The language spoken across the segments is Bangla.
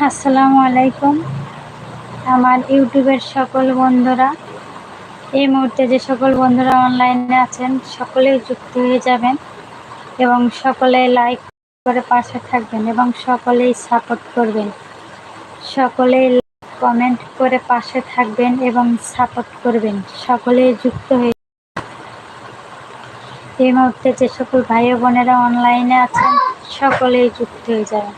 আসসালামু আলাইকুম। আমার ইউটিউবের সকল বন্ধুরা, এই মুহূর্তে যে সকল বন্ধুরা অনলাইনে আছেন সকলেই যুক্ত হয়ে যাবেন এবং সকলে লাইক করে পাশে থাকবেন এবং সকলেই সাপোর্ট করবেন। সকলেই কমেন্ট করে পাশে থাকবেন এবং সাপোর্ট করবেন। সকলেই যুক্ত হয়ে এই মুহূর্তে যে সকল ভাই বোনেরা অনলাইনে আছেন, সকলেই যুক্ত হয়ে যাবেন।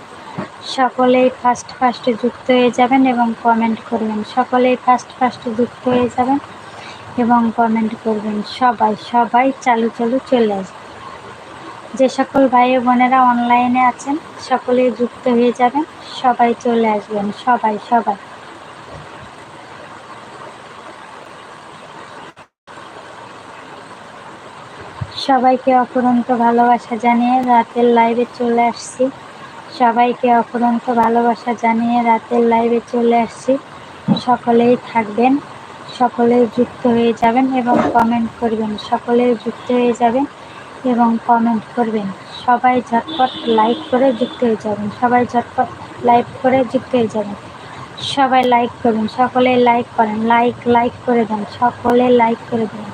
সকলেই ফার্স্ট ফার্স্টে যুক্ত হয়ে যাবেন এবং কমেন্ট করবেন। সকলেই ফার্স্ট ফার্স্টে যুক্ত হয়ে যাবেন এবং কমেন্ট করবেন। সবাই সবাই চালু চালু চলে আসবে। যে সকল ভাই বোনেরা অনলাইনে আছেন, সকলেই যুক্ত হয়ে যাবেন, সবাই চলে আসবেন। সবাই সবাই। সবাইকে অপরন্ত ভালোবাসা জানিয়ে রাতের লাইভে চলে আসছি। সবাইকে অপরন্ত ভালোবাসা জানিয়ে রাতের লাইভে চলে আসছি। সকলেই থাকবেন, সকলেই যুক্ত হয়ে যাবেন এবং কমেন্ট করবেন। সকলেই যুক্ত হয়ে যাবেন এবং কমেন্ট করবেন। সবাই ঝটপট লাইক করে যুক্ত হয়ে যাবেন। সবাই ঝটপট লাইক করে যুক্ত হয়ে যাবেন। সবাই লাইক করবেন। সকলে লাইক করেন। লাইক লাইক করে দেন। সকলে লাইক করে দেন।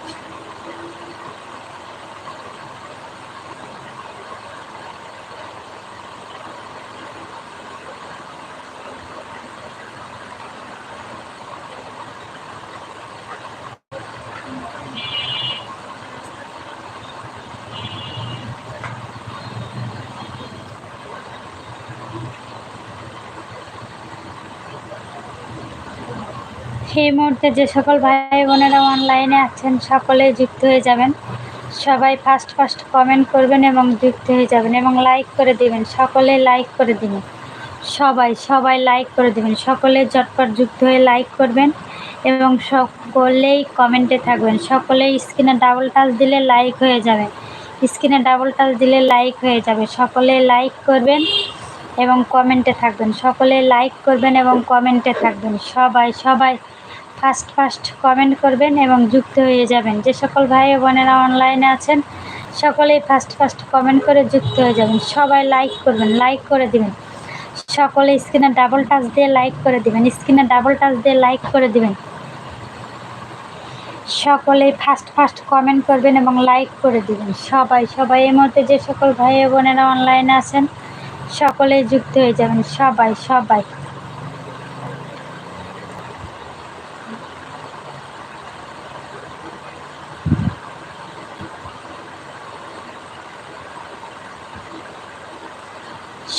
এই মুহূর্তে যে সকল ভাই বোনেরা অনলাইনে আছেন, সকলে যুক্ত হয়ে যাবেন। সবাই ফার্স্ট ফার্স্ট কমেন্ট করবেন এবং যুক্ত হয়ে যাবেন এবং লাইক করে দিবেন। সকলে লাইক করে দিবেন সবাই সবাই লাইক করে দিবেন। সকলে ঝটপট যুক্ত হয়ে লাইক করবেন এবং সকলেই কমেন্টে থাকবেন। সকলেই স্ক্রিনে ডাবল টাচ দিলে লাইক হয়ে যাবে। স্ক্রিনে ডাবল টাচ দিলে লাইক হয়ে যাবে। সকলে লাইক করবেন এবং কমেন্টে থাকবেন। সকলে লাইক করবেন এবং কমেন্টে থাকবেন। সবাই সবাই ফার্স্ট ফার্স্ট কমেন্ট করবেন এবং যুক্ত হয়ে যাবেন। যে সকল ভাই বোনেরা অনলাইনে আছেন, সকলেই ফার্স্ট ফার্স্ট কমেন্ট করে যুক্ত হয়ে যাবেন। সবাই লাইক করবেন লাইক করে দিবেন। সকলে স্ক্রিনে ডাবল টাচ দিয়ে লাইক করে দিবেন স্ক্রিনে ডাবল টাচ দিয়ে লাইক করে দিবেন। সকলেই ফার্স্ট ফার্স্ট কমেন্ট করবেন এবং লাইক করে দিবেন। সবাই সবাই এই মুহূর্তে যে সকল ভাই বোনেরা অনলাইনে আছেন, সকলেই যুক্ত হয়ে যাবেন। সবাই সবাই।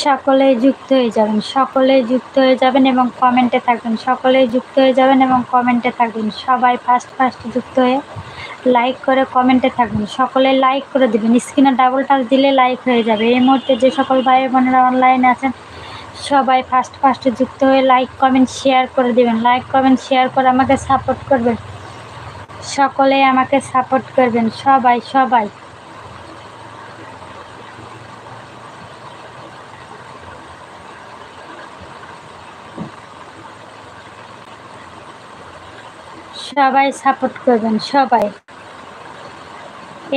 সকলেই যুক্ত হয়ে যাবেন, সকলেই যুক্ত হয়ে যাবেন এবং কমেন্টে থাকবেন, সকলেই যুক্ত হয়ে যাবেন এবং কমেন্টে থাকবেন। সবাই ফার্স্ট ফার্স্ট যুক্ত হয়ে লাইক করে কমেন্টে থাকবেন, সকলে লাইক করে দেবেন। স্ক্রিনে ডাবল টাচ দিলে লাইক হয়ে যাবে। এই মুহূর্তে যে সকল ভাই বোনেরা অনলাইনে আছেন, সবাই ফার্স্ট ফার্স্ট যুক্ত হয়ে লাইক কমেন্ট শেয়ার করে দেবেন। লাইক কমেন্ট শেয়ার করে আমাকে সাপোর্ট করবেন। সকলে আমাকে সাপোর্ট করবেন। সবাই সবাই। সবাই সাপোর্ট করবেন, সবাই।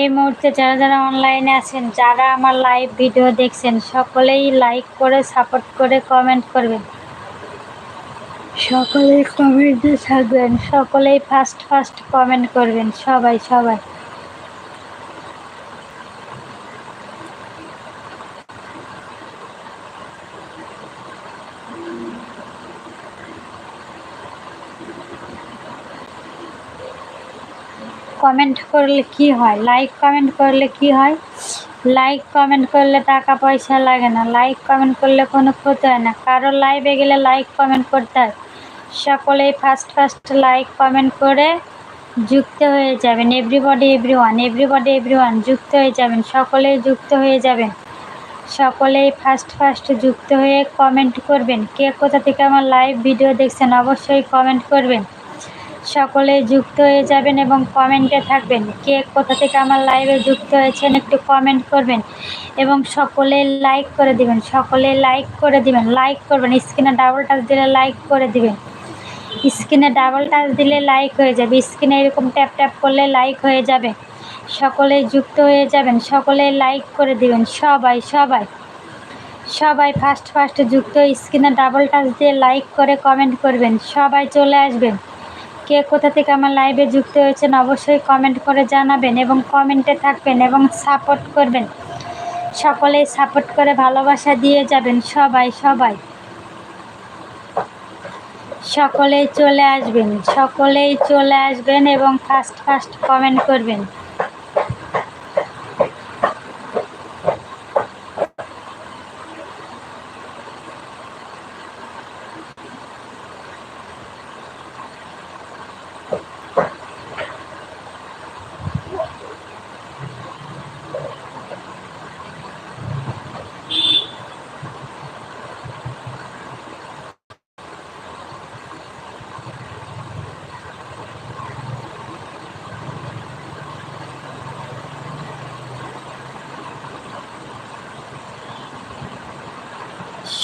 এই মুহূর্তে যারা যারা অনলাইনে আছেন, যারা আমার লাইভ ভিডিও দেখছেন, সকলেই লাইক করে সাপোর্ট করে কমেন্ট করবেন। সকলেই কমেন্টে থাকবেন, সকলেই ফার্স্ট ফার্স্ট কমেন্ট করবেন, সবাই সবাই। কমেন্ট করলে কি হয়? লাইক কমেন্ট করলে কি হয়? লাইক কমেন্ট করলে টাকা পয়সা লাগে না। লাইক কমেন্ট করলে কোনো ক্ষতি হয় না। কারও লাইভে গেলে লাইক কমেন্ট করতে হয়। সকলেই ফার্স্ট ফার্স্ট লাইক কমেন্ট করে যুক্ত হয়ে যাবেন। Everybody every one everybody every যুক্ত হয়ে যাবেন। সকলেই যুক্ত হয়ে যাবেন। সকলেই ফার্স্ট ফার্স্ট যুক্ত হয়ে কমেন্ট করবেন। কে কোথা থেকে আমার লাইভ ভিডিও দেখছেন, অবশ্যই কমেন্ট করবেন। সকলে যুক্ত হয়ে যাবেন এবং কমেন্টে থাকবেন কে কোথা থেকে আমার লাইভে যুক্ত হয়েছেন একটু কমেন্ট করবেন এবং সকলে লাইক করে দিবেন, সকলে লাইক করে দিবেন লাইক করবেন স্ক্রিনে ডাবল টাচ দিলে লাইক করে দিবেন। স্ক্রিনে ডাবল টাচ দিলে লাইক হয়ে যাবে স্ক্রিনে এরকম ট্যাপ ট্যাপ করলে লাইক হয়ে যাবে। সকলে যুক্ত হয়ে যাবেন, সকলে লাইক করে দিবেন, সবাই সবাই। সবাই ফার্স্ট ফার্স্ট যুক্ত স্ক্রিনে ডাবল টাচ দিয়ে লাইক করে কমেন্ট করবেন, সবাই চলে আসবেন। কে কোথা থেকে আমার লাইভে যুক্ত হয়েছেন অবশ্যই কমেন্ট করে জানাবেন এবং কমেন্টে থাকবেন এবং সাপোর্ট করবেন। সকলেই সাপোর্ট করে ভালোবাসা দিয়ে যাবেন, সবাই সবাই। সকলেই চলে আসবেন, সকলেই চলে আসবেন এবং ফার্স্ট ফার্স্ট কমেন্ট করবেন।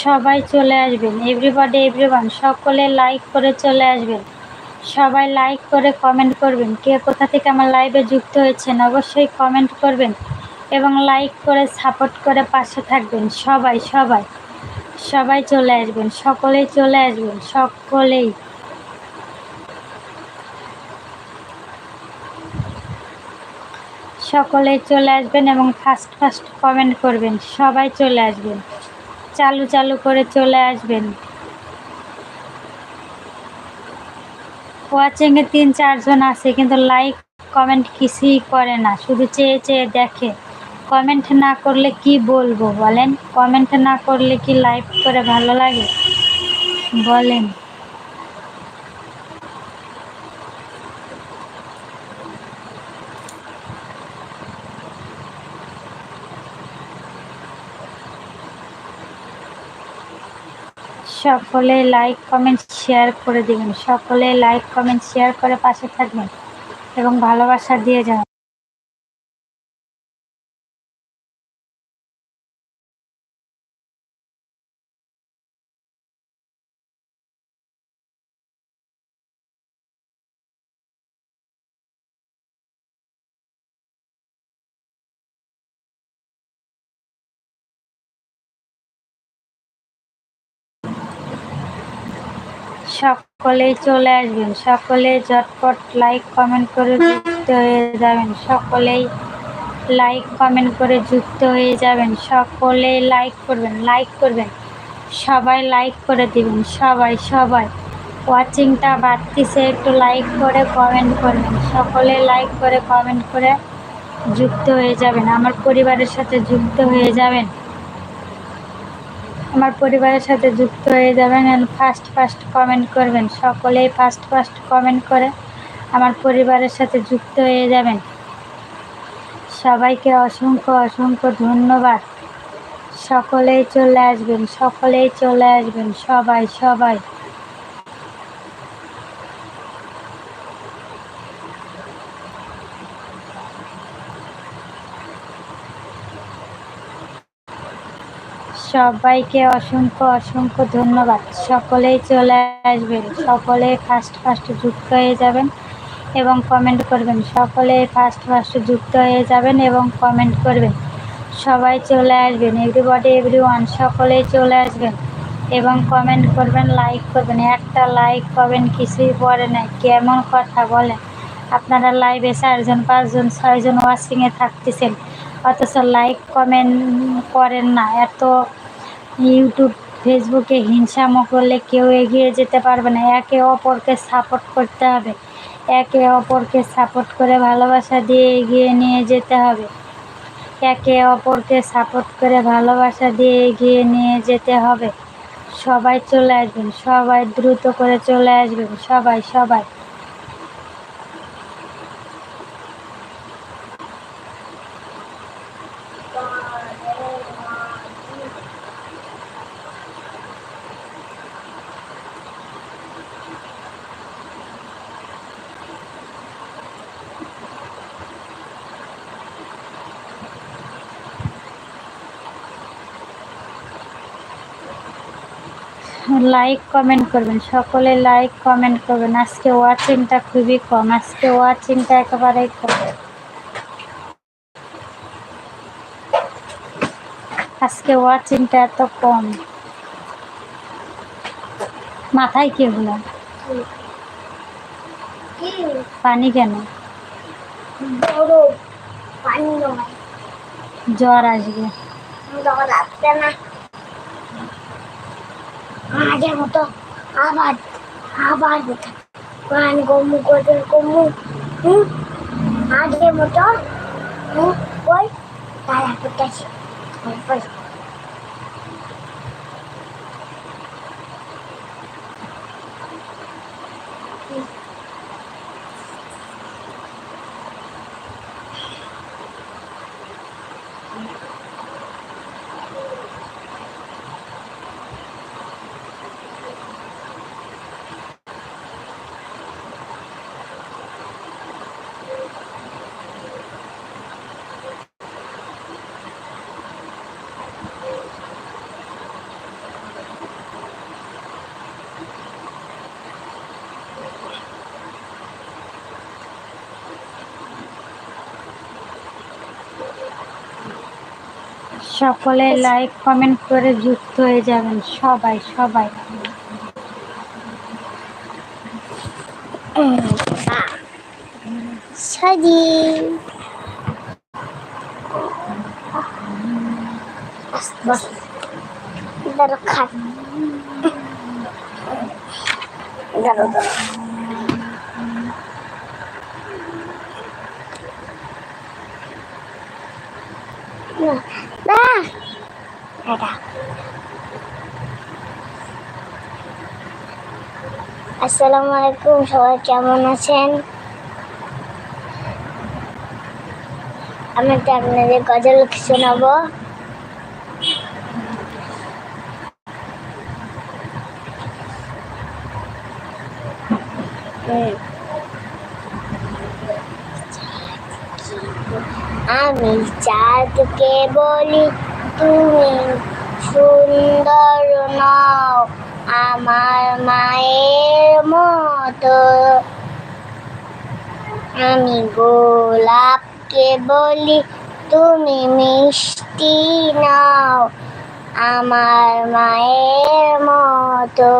সবাই চলে আসবেন। এভরিবডি এভরিওয়ান সকলে লাইক করে চলে আসবেন। সবাই লাইক করে কমেন্ট করবেন। কে কোথা থেকে আমার লাইভে যুক্ত হয়েছেন অবশ্যই কমেন্ট করবেন এবং লাইক করে সাপোর্ট করে পাশে থাকবেন। সবাই সবাই সবাই চলে আসবেন। সকলেই চলে আসবেন। সকলেই। সকলেই চলে আসবেন এবং ফার্স্ট ফার্স্ট কমেন্ট করবেন। সবাই চলে আসবেন। চালু চালু করে চলে আসবেন। ওয়াচিংয়ে তিন চারজন আছে, কিন্তু লাইক কমেন্ট কিছুই করে না, শুধু চেয়ে চেয়ে দেখে। কমেন্ট না করলে কি বলব বলেন? কমেন্ট না করলে কি লাইক করে ভালো লাগে? বলেন। সকলে লাইক কমেন্ট শেয়ার করে দিবেন। সকলে লাইক কমেন্ট শেয়ার করে পাশে থাকবেন এবং ভালোবাসা দিয়ে যাবেন সকলেই চলে আসবেন। সকলে ঝটপট লাইক কমেন্ট করে যুক্ত হয়ে যাবেন। সকলেই লাইক কমেন্ট করে যুক্ত হয়ে যাবেন। সকলেই লাইক করবেন লাইক করবেন। সবাই লাইক করে দিবেন, সবাই সবাই। ওয়াচিংটা বাড়তিছে, একটু লাইক করে কমেন্ট করবেন। সকলে লাইক করে কমেন্ট করে যুক্ত হয়ে যাবেন। আমার পরিবারের সাথে যুক্ত হয়ে যাবেন। আমার পরিবারের সাথে যুক্ত হয়ে যাবেন অ্যান্ড ফার্স্ট ফার্স্ট কমেন্ট করবেন। সকলেই ফার্স্ট ফার্স্ট কমেন্ট করে আমার পরিবারের সাথে যুক্ত হয়ে যাবেন। সবাইকে অসংখ্য অসংখ্য ধন্যবাদ। সকলেই চলে আসবেন, সকলেই চলে আসবেন। সবাই সবাই। সবাইকে অসংখ্য অসংখ্য ধন্যবাদ। সকলেই চলে আসবেন, সকলে ফার্স্ট ফার্স্ট যুক্ত হয়ে যাবেন এবং কমেন্ট করবেন। সকলে ফার্স্ট ফার্স্ট যুক্ত হয়ে যাবেন এবং কমেন্ট করবেন। সবাই চলে আসবেন এভরিবডি এভরি ওয়ান সকলেই চলে আসবেন এবং কমেন্ট করবেন লাইক করবেন। একটা লাইক করবেন কিছুই পরে নাই। কেমন কথা বলেন? আপনারা লাইভে চারজন, পাঁচজন, ছয়জন ওয়াশিংয়ে থাকতেছেন। অথচ লাইক কমেন্ট করেন না। এত ইউটিউব ফেসবুকে হিংসামো করলে কেউ এগিয়ে যেতে পারবে না। একে অপরকে সাপোর্ট করতে হবে। একে অপরকে সাপোর্ট করে ভালোবাসা দিয়ে এগিয়ে নিয়ে যেতে হবে। একে অপরকে সাপোর্ট করে ভালোবাসা দিয়ে এগিয়ে নিয়ে যেতে হবে। সবাই চলে আসবেন, সবাই দ্রুত করে চলে আসবেন। সবাই সবাই। লাইক কমেন্ট করবেন। সকলে লাইক কমেন্ট করবেন। আজকে ওয়াচিংটা খুবই কম। আজকে ওয়াচিংটা একেবারেই কম। আজকে ওয়াচিংটা এত কম। মাথায় কি হলো? পানি কেন? জ্বর আসবে না। আগের মতো আবার আবার গান গমু করে গমু হুম আগের মতো হুম ওই তারা করতেছি সকলে লাইক কমেন্ট করে যুক্ত হয়ে যাবেন সবাই সবাই। সাজি। বস দাঁড়ো খাট দাঁড়ো দাঁড়ো আসসালামু আলাইকুম সবাই কেমন আছেন? আমি তো আপনাদের গজল শোনাবো বলি, তুমি সুন্দর নও, আমার মায়ের মতো। আমি গোলাপকে বলি, তুমি মিষ্টি নাও, আমার মায়ের মতো।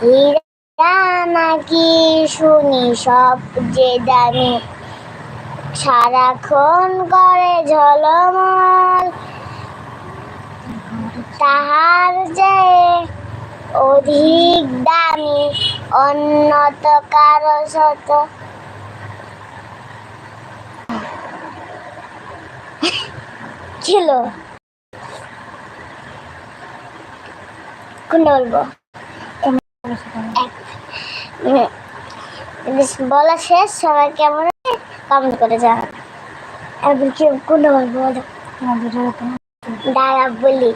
হীরা নাকি শুনি সব যে দামি সারাক্ষণ করে ঝলমল। তাহার যে অধিক দামি, অন্যত কারও শত। ছিল কোন বলব বলা শেষ, সবাই কেমন কমেন্ট করে জানান এবার কি কোনটা বলব বলো বলি।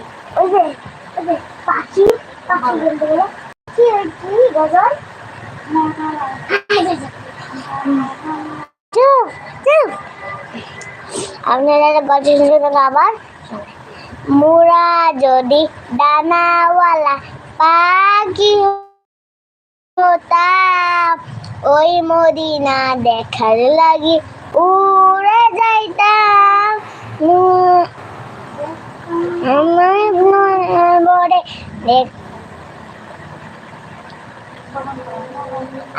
পাখি আবার? মোরা যদি ডানাওয়ালা পাখি হতাম ওই মদিনা দেখার লাগি উড়ে যাইতাম। বড়ে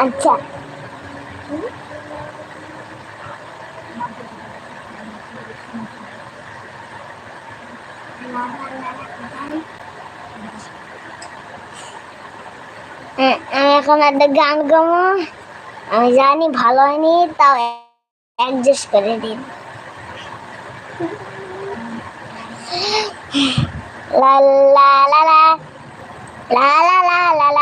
আচ্ছা আমি এখন একটা গান গাবো। আমি জানি ভালো হয়নি তাও অ্যাডজাস্ট করে দিন লা লা লা লা লা লা লা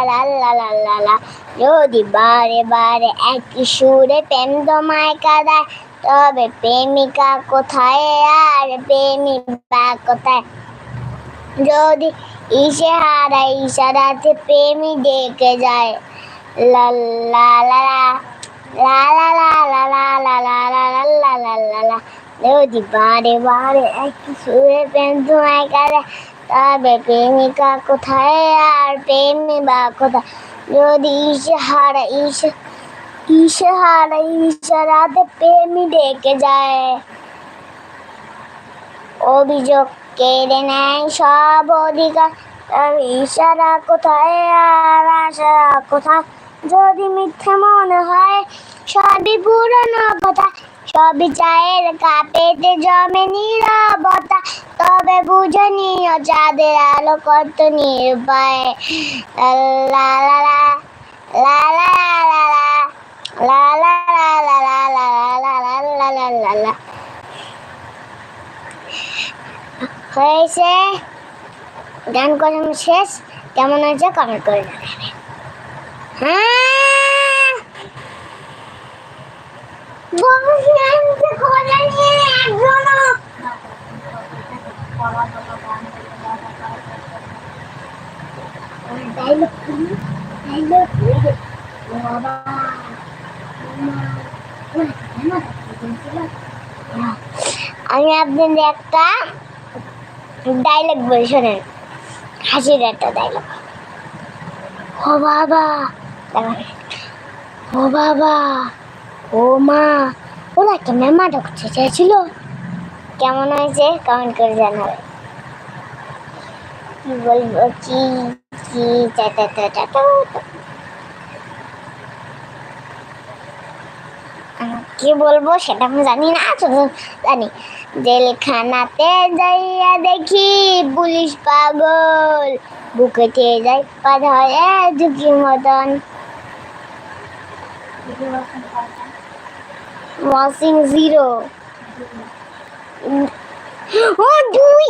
লা লা লা লা যদি বারে বারে একই সুরে প্রেম তোমায় কাদায় তবে প্রেমিকা কোথায় আর প্রেমিকা কোথায় যদি হারায় ইশারাতে প্রেমী ডেকে যায় লা লা লা লা লা লা লা লা লা লা লা লা লা লা যদি কারে তবে প্রেমিকা কোথায় আর প্রেমী বা কোথায় যদি ইসে ইসে হারা ইশারাতে প্রেমী ডেকে যায় অভিযোগ কেড়ে নেয় সব অধিকার ইশারা কোথায় আর আশা কোথায় যদি মিথ্যে মনে হয় সবই পুরনো কথা সবই চায়ের কাপেতে জমে নীরবতা তবে বুঝে নিও চাঁদের আলো কত নির্ভয় লা লা লা লা লা লা লা লা লা লা লা লা লা লা লা লা লা লা হয়েছে। গান করেন শেষ কেমন হয়েছে কমেন্ট করে জানাবেন হ্যাঁ। আমি আপনাদের একটা ডাইলগ বলি শোনেন হাসির একটা ডাইলগ ও বাবা। ও বাবা ও মা ওরা একটা মেমা ঢুকতে চাইছিল কেমন হয়েছে কমেন্ট করে জানাবে কি বলব কি কি টা টা কি বলব সেটা আমি জানি না, শুধু জানি। জেলখানাতে যাইয়া দেখি পুলিশ পাগল, বুকে চেয়ে যায় পা ধরে ঝুঁকি মতন। Washing zero. ও দুই।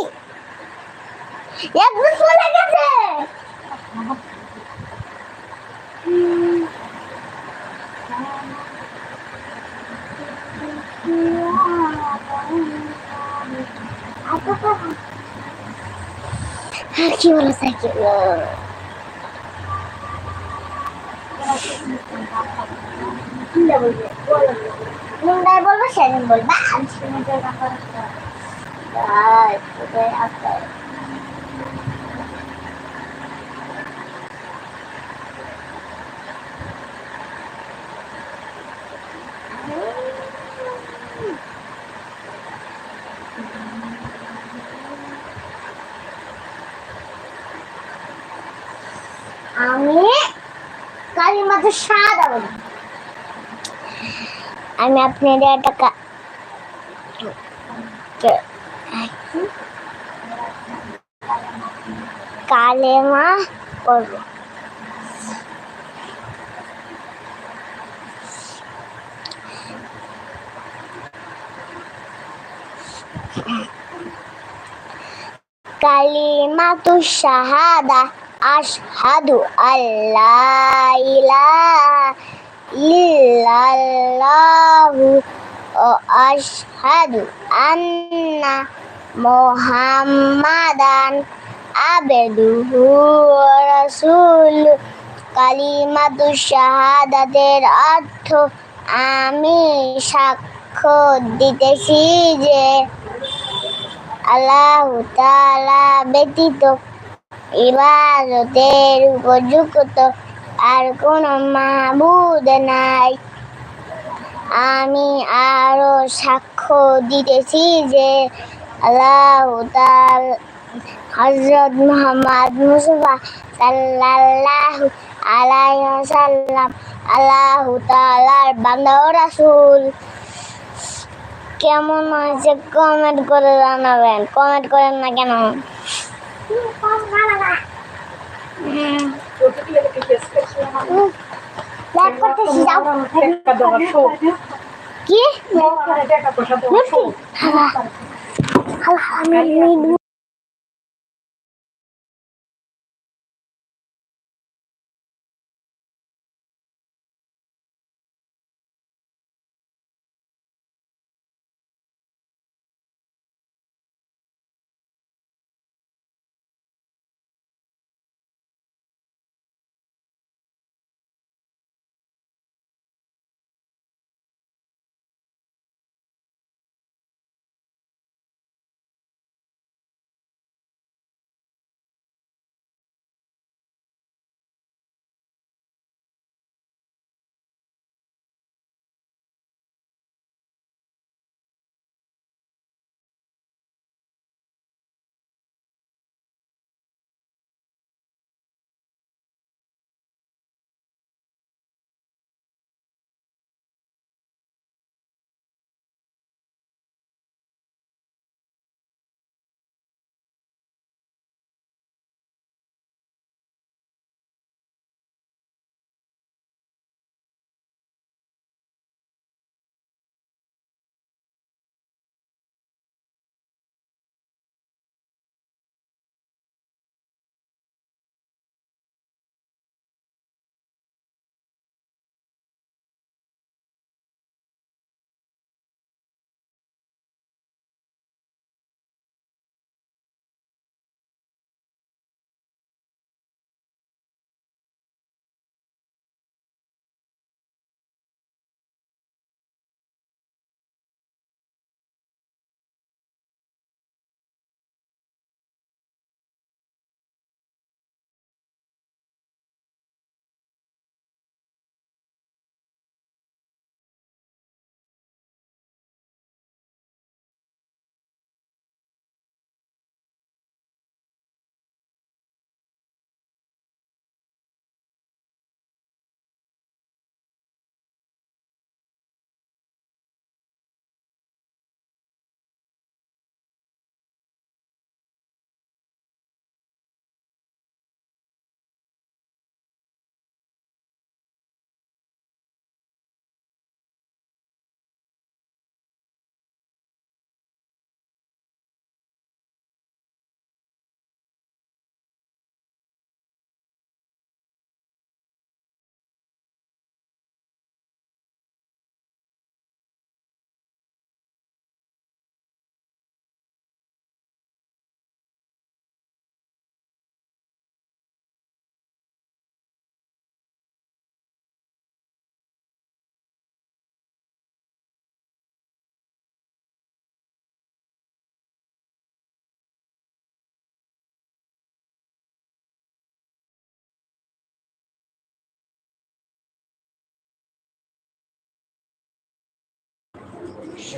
চলে গেছে। Ah, que olha isso aqui. মুন্ডাই বলবো সেদিন বলবা আমি আমি আপনাদের একটা কা- কে- কালেমা করব কালিমাতু শাহাদা আশহাদু আল্লাহ ইলাহা ইল্লাল্লাহু ও আশহাদু আন্না মুহাম্মাদান আবেদুহু ওয়া রাসূলুহু কালিমাতু শাহাদাতের অর্থ আমি সাক্ষ্য দিতেছি যে আল্লাহ তাআলা ব্যতীত ইবাদতের উপযুক্ত আর কোন মাবুদ নাই। আমি আরও সাক্ষ্য দিতেছি যে আল্লাহ তাআলা হযরত মুহাম্মদ মুস্তাফা সাল্লাল্লাহু আলাইহি ওয়াসাল্লাম আল্লাহ তাআলার বান্দা ও রাসূল। কেমন হয়েছে কমেন্ট করে জানাবেন। কমেন্ট করেন না কেন? লাইক করতেছি যাও কি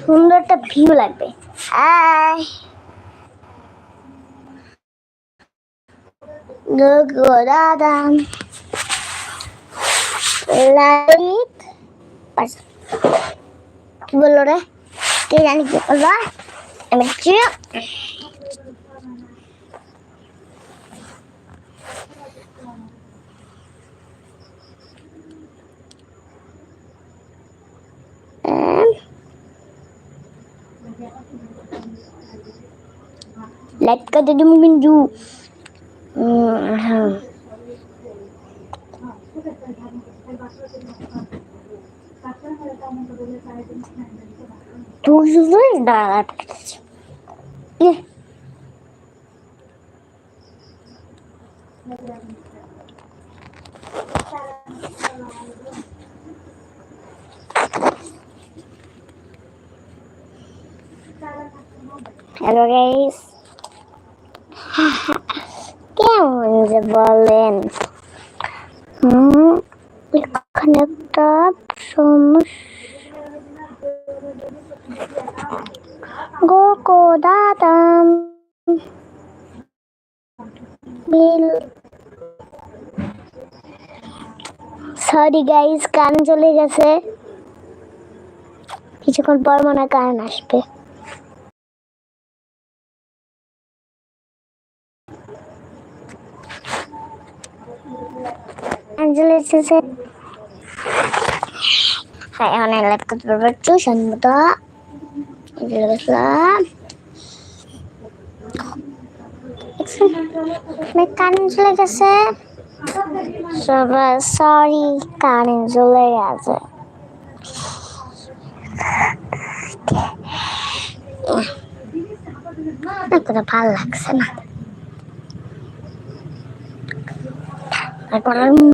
সুন্দর একটা ভিউ লাগবে। হাই দাদা লাইট কি বলল রে? কে জানি কি বলবা আমি চুপ লাইক করে দিব কিন্তু উম, হ্যাঁ। তুই শুধু দাঁড়াতে হ্যালো গাইস কেমন যে বলেন। এখানে একটা সমস্যা। গোকো দাদাম সরি গাইজ কান চলে গেছে। কিছুক্ষণ পর মনে কারেন্ট আসবে। অ্যাঞ্জেলা এসেছে হ্যাঁ এখন লাইভ করতে পারব টিউশন মতো গেছিলাম কারেন্ট চলে গেছে। সবাই সরি কারেন্ট চলে গেছে। কোনো ভালো লাগছে না। তারপর